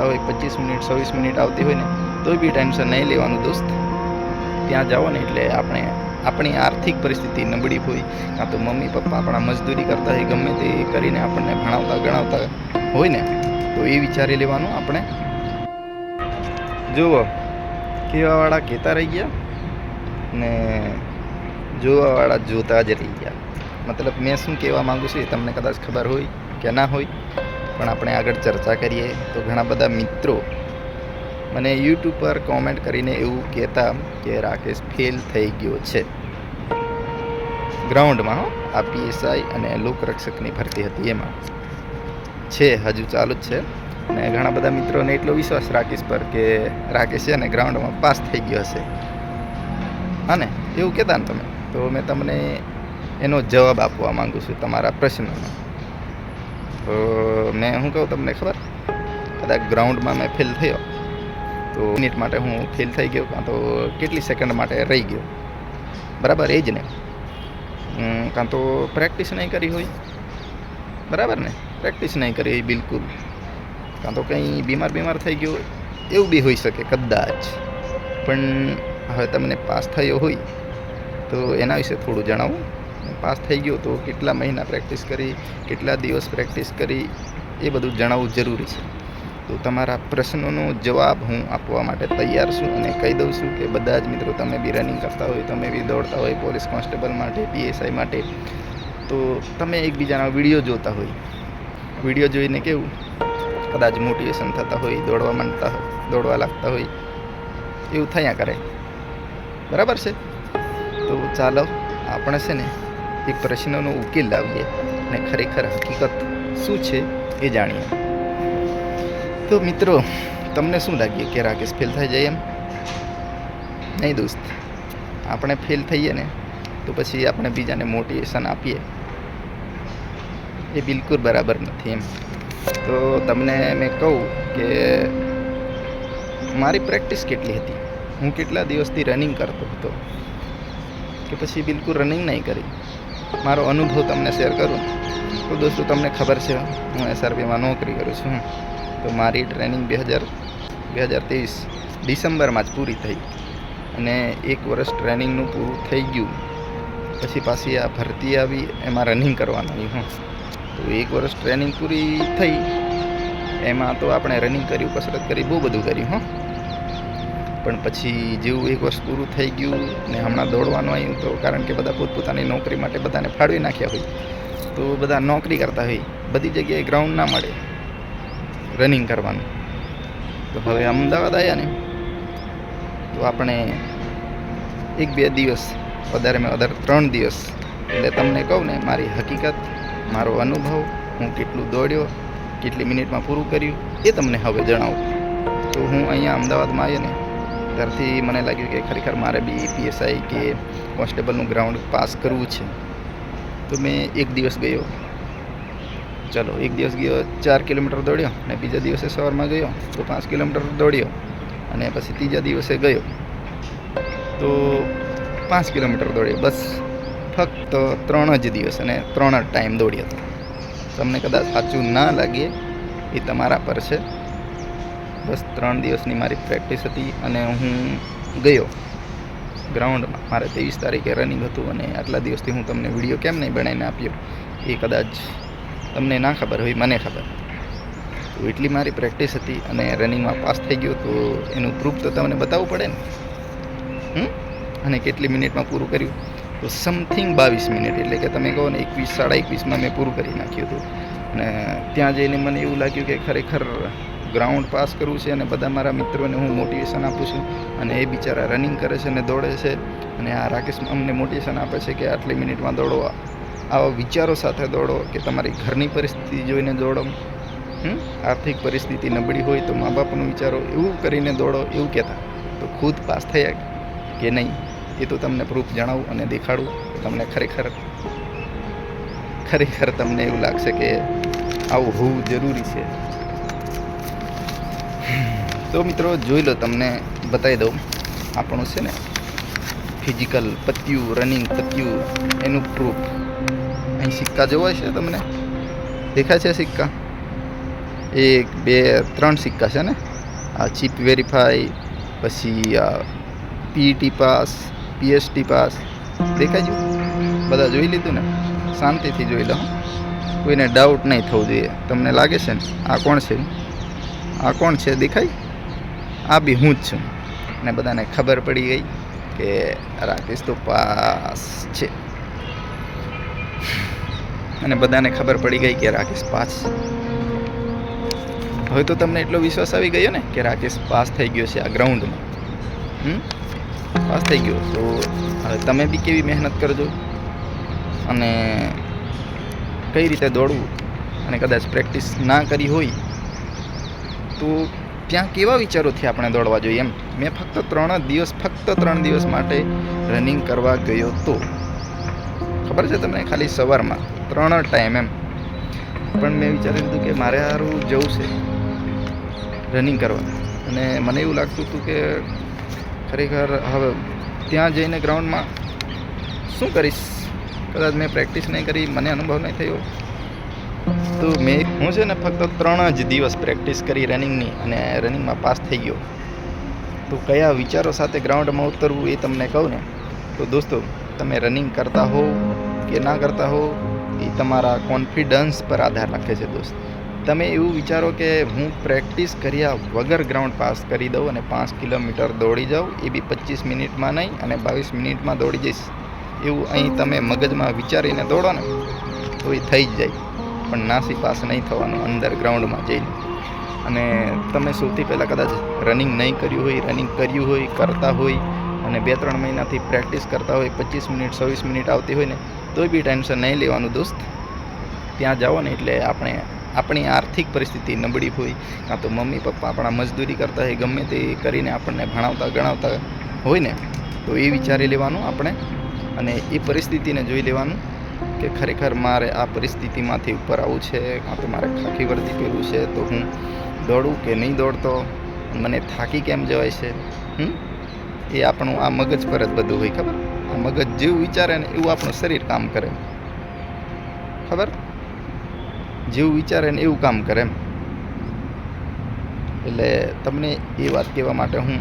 આવતા હોય, પચીસ મિનિટ, છવ્વીસ મિનિટ આવતી હોય ને તોય બી ટેન્શન નહીં લેવાનું દોસ્ત. ત્યાં જાઓ ને એટલે આપણે, આપણી આર્થિક પરિસ્થિતિ નબળી હોય. કાં તો મમ્મી, પપ્પા આપણા મજદૂરી કરતા હોય, ગમે તે કરીને આપણને ભણાવતા, ગણાવતા હોય ને, તો એ વિચારી લેવાનું આપણે. જુઓ કહેવાવાળા કહેતા રહી ગયા ને જોવાવાળા જોતા જ રહી ગયા. મતલબ મેં શું કહેવા માગું છું એ તમને કદાચ ખબર હોય કે ના હોય. પણ આપણે આગળ ચર્ચા કરીએ તો ઘણા બધા મિત્રો મને યુટ્યુબ પર કોમેન્ટ કરીને એવું કહેતા કે રાકેશ ફેલ થઈ ગયો છે. ગ્રાઉન્ડમાં આ પીએસઆઈ અને લોકરક્ષકની ભરતી હતી એમાં. છે, હજુ ચાલુ જ છે. અને ઘણા બધા મિત્રોને એટલો વિશ્વાસ રાકેશ પર કે રાકેશ છે ને ગ્રાઉન્ડમાં પાસ થઈ ગયો હશે. હા એવું કહેતા ને તમે, તો મેં તમને એનો જવાબ આપવા માંગુ છું તમારા પ્રશ્નનો તો મેં શું કહું તમને ખબર? કદાચ ગ્રાઉન્ડમાં મેં ફેલ થયો. તો મિનિટ માટે હું ફેલ થઈ ગયો, કાં તો કેટલી સેકન્ડ માટે રહી ગયો. બરાબર, એ જ ને. કાં તો પ્રેક્ટિસ નહીં કરી હોય. બરાબર ને? પ્રેક્ટિસ નહીં કરી હોય, બિલકુલ. કાં તો કંઈ બીમાર બીમાર થઈ ગયો એવું બી હોઈ શકે, કદાચ. પણ હવે તમને પાસ થયો હોય, તો એના વિશે થોડું જણાવું. પાસ થઈ ગયો તો કેટલા મહિના પ્રેક્ટિસ કરી, કેટલા દિવસ પ્રેક્ટિસ કરી એ બધું જણાવવું જરૂરી છે. તો તમારા પ્રશ્નોનો જવાબ હું આપવા માટે તૈયાર છું અને કહી દઉં છું કે બધા જ મિત્રો તમે બી રનિંગ કરતા હોય, તમે બી દોડતા હોય, પોલીસ કોન્સ્ટેબલ માટે પીએસઆઈ માટે, તો તમે એકબીજાના વીડિયો જોતા હોય. વીડિયો જોઈને કેવું? કદાચ મોટિવેશન થતા હોય, દોડવા માંડતા હોય, દોડવા લાગતા હોય, એવું થયા કરે. બરાબર છે? તો ચાલો, આપણે છે ને એક પ્રશ્નનો ઉકેલ લાવીએ અને ખરેખર હકીકત શું છે એ જાણીએ. તો મિત્રો, તમને શું લાગ્યું કે રાકેશ ફેલ થઈ જાય એમ? નહીં દોસ્ત, આપણે ફેલ થઈએ ને, તો પછી આપણે બીજાને મોટિવેશન આપીએ. એ બિલકુલ બરાબર નથી એમ. તો તમને મેં કહું કે મારી પ્રેક્ટિસ કેટલી હતી? હું કેટલા દિવસથી રનિંગ કરતો હતો? કે પછી બિલકુલ રનિંગ નહીં કરી? મારો અનુભવ તમને શેર કરું. તો દોસ્તો, તમને ખબર છે, હું એસઆરપીમાં નોકરી કરું છું. તો મારી ટ્રેનિંગ બે હજાર બે હજાર ત્રેવીસ ડિસેમ્બરમાં જ પૂરી થઈ. અને એક વર્ષ ટ્રેનિંગનું પૂરું થઈ ગયું. પછી પાછી આ ભરતી આવી, એમાં રનિંગ કરવાનું હું. તો એક વર્ષ ટ્રેનિંગ પૂરી થઈ. એમાં તો આપણે રનિંગ કર્યું, કસરત કરી, બહુ બધું કર્યું, હં. પણ પછી જેવું એક વર્ષ પૂરું થઈ ગયું ને હમણાં દોડવાનું આવ્યું તો કારણ કે બધા પોતપોતાની નોકરી માટે બધાને ફાળવી નાખ્યા હોય. તો બધા નોકરી કરતા હોય. બધી જગ્યાએ ગ્રાઉન્ડ ના મળે. રનિંગ કરવાનું. તો હવે અમદાવાદ આવ્યા ને. તો આપણે એક બે દિવસ વધારેમાં વધારે ત્રણ દિવસ. એટલે તમને કહું ને, મારી હકીકત, મારો અનુભવ, હું કેટલું દોડ્યો, કેટલી મિનિટમાં પૂરું કર્યું, એ તમને હવે જણાવું. તો હું અહીંયા અમદાવાદમાં આવ્યો ને ત્યારથી મને લાગ્યું કે ખરેખર મારે બી પીએસઆઈ કે કોન્સ્ટેબલનું ગ્રાઉન્ડ પાસ કરવું છે. તો મેં એક દિવસ ગયો. ચલો, એક દિવસ ગયો, ચાર કિલોમીટર દોડ્યો અને બીજા દિવસે સવારમાં ગયો તો પાંચ કિલોમીટર દોડ્યો અને પછી ત્રીજા દિવસે ગયો. તો પાંચ કિલોમીટર દોડ્યો. બસ ફક્ત ત્રણ જ દિવસ અને ત્રણ જ ટાઈમ દોડ્યો હતો. તમને કદાચ સાચું ના લાગે એ તમારા પર છે. બસ ત્રણ દિવસની મારી પ્રેક્ટિસ હતી અને હું ગયો ગ્રાઉન્ડમાં. મારે ત્રેવીસ તારીખે રનિંગ હતું અને આટલા દિવસથી હું તમને વીડિયો કેમ નહીં બનાવીને આપ્યો એ કદાચ તમને ના ખબર હોય, મને ખબર. તો એટલી મારી પ્રેક્ટિસ હતી અને રનિંગમાં પાસ થઈ ગયો તો એનું પ્રૂફ તો તમને બતાવવું પડે ને. અને કેટલી મિનિટમાં પૂરું કર્યું? તો સમથિંગ બાવીસ મિનિટ, એટલે કે તમે કહો ને એકવીસ, સાડા એકવીસમાં મેં પૂરું કરી નાખ્યું હતું. અને ત્યાં જઈને મને એવું લાગ્યું કે ખરેખર ગ્રાઉન્ડ પાસ કરવું છે અને બધા મારા મિત્રોને હું મોટિવેશન આપું છું અને એ બિચારા રનિંગ કરે છે અને દોડે છે અને આ રાકેશ અમને મોટિવેશન આપે છે કે આટલી મિનિટમાં દોડો. આવા વિચારો સાથે દોડો કે તમારી ઘરની પરિસ્થિતિ જોઈને દોડો? આર્થિક પરિસ્થિતિ નબળી હોય તો મા બાપનું વિચારો એવું કરીને દોડો એવું કહેતા. તો ખુદ પાસ થયા કે નહીં એ તો તમને પ્રૂફ જણાવું અને દેખાડું તમને ખરેખર ખરેખર તમને એવું લાગશે કે આવું હોવું જરૂરી છે. તો મિત્રો જોઈ લો, તમને બતાવી દઉં. આપણું છે ને ફિઝિકલ પત્યું રનિંગ પત્યું, એનું પ્રૂફ અહીં સિક્કા જોવા છે તમને? દેખાય છે સિક્કા? એક, બે, ત્રણ સિક્કા છે ને? આ ચીપ વેરીફાઈ પછી આ પીટી પાસ પીએસટી પાસ દેખાય છે? બધા જોઈ લીધું ને? શાંતિથી જોઈ લો. કોઈને ડાઉટ નહીં થવું જોઈએ. તમને લાગે છે ને? આ કોણ છે? આ કોણ છે? દેખાય? આ બી હું જ છું. અને બધાને ખબર પડી ગઈ કે રાકેશ તો પાસ છે. અને બધાને ખબર પડી ગઈ કે રાકેશ પાસ હવે તો તમને એટલો વિશ્વાસ આવી ગયો ને કે રાકેશ પાસ થઈ ગયો છે આ ગ્રાઉન્ડમાં. પાસ થઈ ગયો. તો હવે તમે બી કેવી મહેનત કરજો. અને કઈ રીતે દોડવું? અને કદાચ પ્રેક્ટિસ ના કરી હોય તો ત્યાં કેવા વિચારોથી આપણે દોડવા જોઈએ એમ? મેં ફક્ત ત્રણ દિવસ, ફક્ત ત્રણ દિવસ માટે રનિંગ કરવા ગયો તો. ખબર છે તમને? ખાલી સવારમાં. ત્રણ ટાઈમ એમ. પણ મેં વિચારી લીધું કે મારે સારું જવું છે રનિંગ કરવા. અને મને એવું લાગતું હતું કે ખરેખર હવે ત્યાં જઈને ગ્રાઉન્ડમાં શું કરીશ? કદાચ મેં પ્રેક્ટિસ નહીં કરી, મને અનુભવ નહીં થયો. તો મેં હું છે ને ફક્ત ત્રણ જ દિવસ પ્રેક્ટિસ કરી રનિંગની અને રનિંગમાં પાસ થઈ ગયો. તો કયા વિચારો સાથે ગ્રાઉન્ડમાં ઉતરવું એ તમને કહું ને, તો દોસ્તો, તમે રનિંગ કરતા હો કે ના કરતા હો, એ તમારા કોન્ફિડન્સ પર આધાર રાખે છે દોસ્ત. તમે એવું વિચારો કે હું પ્રેક્ટિસ કર્યા વગર ગ્રાઉન્ડ પાસ કરી દઉં અને પાંચ કિલોમીટર દોડી જાઉં, એ બી પચીસ મિનિટમાં નહીં અને બાવીસ મિનિટમાં દોડી જઈશ. એવું અહીં તમે મગજમાં વિચારીને દોડો ને, તો એ થઈ જ જાય. પણ નાસી પાસ નહીં થવાનું અંદર ગ્રાઉન્ડમાં જઈને. અને તમે સૌથી પહેલાં કદાચ રનિંગ નહીં કર્યું હોય રનિંગ કર્યું હોય, કરતા હોય, અને બે ત્રણ મહિનાથી પ્રેક્ટિસ કરતા હોય, પચીસ મિનિટ, છવ્વીસ મિનિટ આવતી હોય ને, તોય બી ટેન્શન નહીં લેવાનું દોસ્ત. ત્યાં જાઓ ને એટલે આપણે, આપણી આર્થિક પરિસ્થિતિ નબળી હોય, કાં તો મમ્મી, પપ્પા આપણા મજદૂરી કરતા હોય, ગમે તે કરીને આપણને ભણાવતા, ગણાવતા હોય ને, તો એ વિચારી લેવાનું આપણે, અને એ પરિસ્થિતિને જોઈ લેવાનું. કે ખરેખર મારે આ પરિસ્થિતિમાંથી ઉપર આવવું છે, કાં તો મારે ખાખી વર્દી પહેરવું છે, તો હું દોડું કે નહીં દોડતો, મને થાકી કેમ જવાય છે? હમ? એ આપણું આ મગજ પર જ બધું હોય, ખબર? આ મગજ જેવું વિચારે ને એવું આપણું શરીર કામ કરે. ખબર? જેવું વિચારે ને એવું કામ કરે એમ. એટલે તમને એ વાત કહેવા માટે હું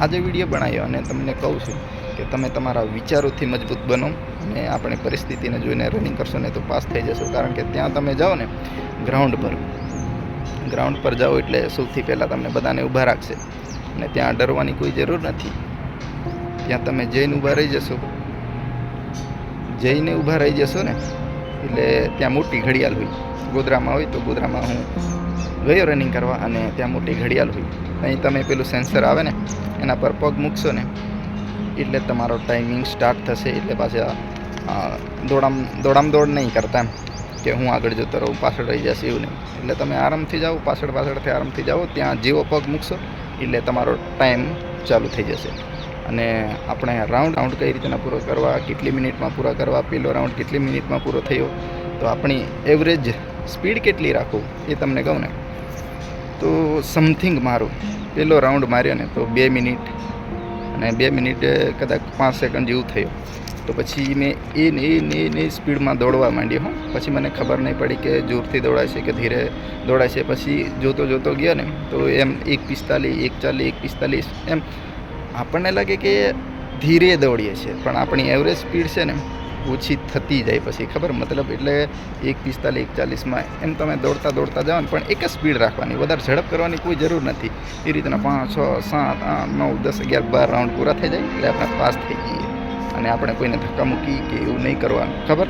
આજે વીડિયો બનાવ્યો અને તમને કહું છું કે તમે તમારા વિચારોથી મજબૂત બનો અને આપણે પરિસ્થિતિને જોઈને રનિંગ કરશો ને તો પાસ થઈ જશો. કારણ કે ત્યાં તમે જાઓ ને ગ્રાઉન્ડ પર. ગ્રાઉન્ડ પર જાઓ એટલે સૌથી પહેલાં તમને બધાને ઊભા રાખશે. અને ત્યાં ડરવાની કોઈ જરૂર નથી. ત્યાં તમે જઈને ઊભા રહી જશો. જઈને ઊભા રહી જશો ને, એટલે ત્યાં મોટી ઘડિયાળ હોય. ગોધરામાં હોય તો ગોધરામાં હું ગયો રનિંગ કરવા અને ત્યાં મોટી ઘડિયાળ હોય. અહીં તમે પેલું સેન્સર આવે ને, એના પર પગ મૂકશો ને એટલે તમારો ટાઈમિંગ સ્ટાર્ટ થશે એટલે પાછા દોડામ દોડામ દોડ નહીં કરતા એમ, કે હું આગળ જતો રહું, પાછળ રહી જશે એવું નહીં. એટલે તમે આરામથી જાઓ, પાછળ, પાછળથી આરામથી જાઓ, ત્યાં જેવો પગ મૂકશો, એટલે તમારો ટાઈમ ચાલુ થઈ જશે. અને આપણે રાઉન્ડ રાઉન્ડ કઈ રીતના પૂરો કરવા, કેટલી મિનિટમાં પૂરા કરવા, પેલો રાઉન્ડ કેટલી મિનિટમાં પૂરો થયો, તો આપણી એવરેજ સ્પીડ કેટલી રાખવું એ તમને કહું ને. તો સમથિંગ મારું, પેલો રાઉન્ડ માર્યો ને, તો બે મિનિટ અને બે મિનિટ કદાચ પાંચ સેકન્ડ જેવું થયું. તો પછી મેં એ ને એ ને સ્પીડમાં દોડવા માંડ્યો, હો. પછી મને ખબર નહીં પડી કે જોરથી દોડાય છે કે ધીરે દોડાય છે. પછી જોતો જોતો ગયા ને, તો એમ એક પિસ્તાલીસ, એક ચાલીસ, એક પિસ્તાલીસ, એમ આપણને લાગે કે ધીરે દોડીએ છીએ પણ આપણી એવરેજ સ્પીડ છે ને ઓછી થતી જાય પછી, ખબર? મતલબ એટલે એક પિસ્તાલીસ એક ચાલીસમાં એમ તમે દોડતા દોડતા જાઓ પણ એક જ સ્પીડ રાખવાની. વધારે ઝડપ કરવાની કોઈ જરૂર નથી. એ રીતના પાંચ, છ, સાત, આઠ, નવ, દસ, અગિયાર, બાર રાઉન્ડ પૂરા થઈ જાય એટલે આપણે પાસ થઈ જઈએ. અને આપણે કોઈને ધક્કા મૂકી કે એવું નહીં કરવાનું, ખબર?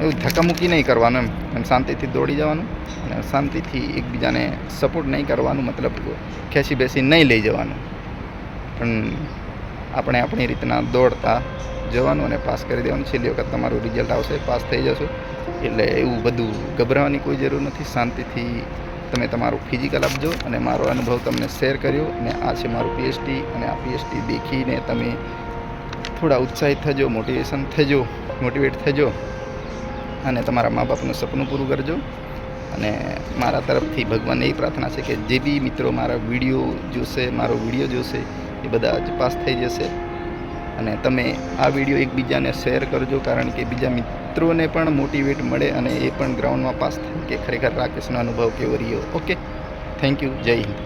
એવું ધક્કા મૂકી નહીં કરવાનું એમ. એમ શાંતિથી દોડી જવાનું અને શાંતિથી એકબીજાને સપોર્ટ નહીં કરવાનું, મતલબ ખેંચી બેસી નહીં લઈ જવાનું. પણ આપણે આપણી રીતના દોડતા જવાનું અને પાસ કરી દેવાનું. છેલ્લી વખત તમારું રિઝલ્ટ આવશે, પાસ થઈ જશો. એટલે એવું બધું ગભરાવાની કોઈ જરૂર નથી. શાંતિથી તમે તમારું ફિઝિકલ આપજો અને મારો અનુભવ તમને શેર કર્યો અને આ છે મારું પીએચડી અને આ પીએચડી દેખીને તમે થોડા ઉત્સાહિત થજો મોટિવેશન થજો મોટિવેટ થજો અને તમારા મા બાપનું સપનું પૂરું કરજો. અને મારા તરફથી ભગવાનને એ પ્રાર્થના છે કે જે બી મિત્રો મારા વીડિયો જોશે, મારો વીડિયો જોશે, એ બધા જ પાસ થઈ જશે. અને તમે આ વીડિયો એકબીજાને શેર કરજો, કારણ કે બીજા મિત્રોને પણ મોટિવેટ મળે અને એ પણ ગ્રાઉન્ડમાં પાસ થાય કે ખરેખર રાકેશનો અનુભવ કેવો રહ્યો. ઓકે થેન્ક યુ જય હિન્દ.